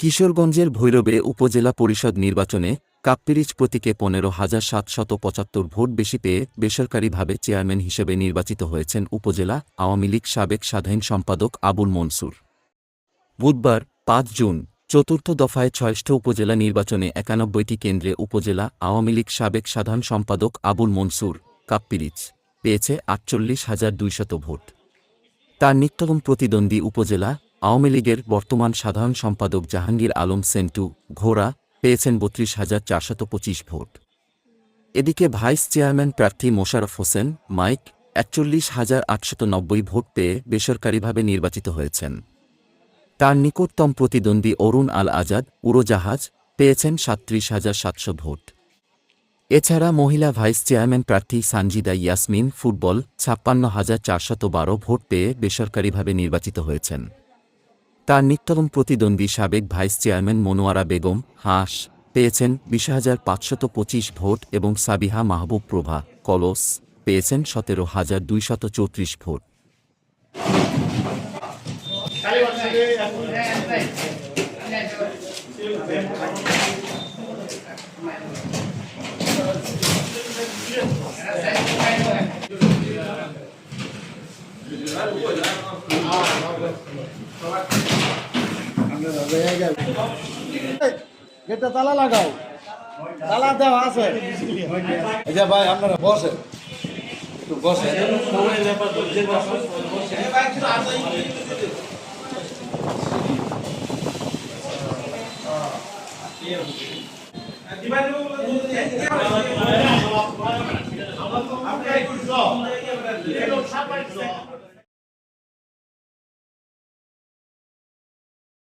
কিশোরগঞ্জের ভৈরবে উপজেলা পরিষদ নির্বাচনে কাপ্পিরিচ প্রতীকে পনেরো হাজার সাতশত পঁচাত্তর ভোট বেশি পেয়ে বেসরকারিভাবে চেয়ারম্যান হিসেবে নির্বাচিত হয়েছেন উপজেলা আওয়ামী লীগ সাবেক সাধারণ সম্পাদক আবুল মনসুর। বুধবার, পাঁচ জুন, চতুর্থ দফায় ছয়ষ্ঠ উপজেলা নির্বাচনে একানব্বইটি কেন্দ্রে উপজেলা আওয়ামী লীগ সাবেক সাধারণ সম্পাদক আবুল মনসুর কাপ্পিরিচ পেয়েছে আটচল্লিশ হাজার দুইশত ভোট। তার নিত্যতম প্রতিদ্বন্দ্বী উপজেলা আওয়ামী লীগের বর্তমান সাধারণ সম্পাদক জাহাঙ্গীর আলম সেন্টু ঘোড়া পেয়েছেন বত্রিশ হাজার চারশত পঁচিশ ভোট। এদিকে ভাইস চেয়ারম্যান প্রার্থী মোশারফ হোসেন, মাইক, একচল্লিশ হাজার আটশত নব্বই ভোট পেয়ে বেসরকারিভাবে নির্বাচিত হয়েছেন। তার নিকটতম প্রতিদ্বন্দ্বী অরুণ আল আজাদ, উড়োজাহাজ, পেয়েছেন সাত্রিশ হাজার সাতশো ভোট। এছাড়া মহিলা ভাইস চেয়ারম্যান প্রার্থী সানজিদা ইয়াসমিন, ফুটবল, ছাপ্পান্ন হাজার চারশত বারো ভোট পেয়ে বেসরকারিভাবে নির্বাচিত হয়েছেন। তার নিত্যতম প্রতিদ্বন্দ্বী সাবেক ভাইস চেয়ারম্যান মনোয়ারা বেগম হাঁস পেয়েছেন বিশ হাজার পাঁচশত পঁচিশ ভোট এবং সাবিহা মাহবুব প্রভা কলস পেয়েছেন সতেরো হাজার দুইশত চৌত্রিশ ভোট। গেটটা তালা লাগাও। তালা দেওয়া আছে। এই যে ভাই আপনারা বসে। একটু বসে। You.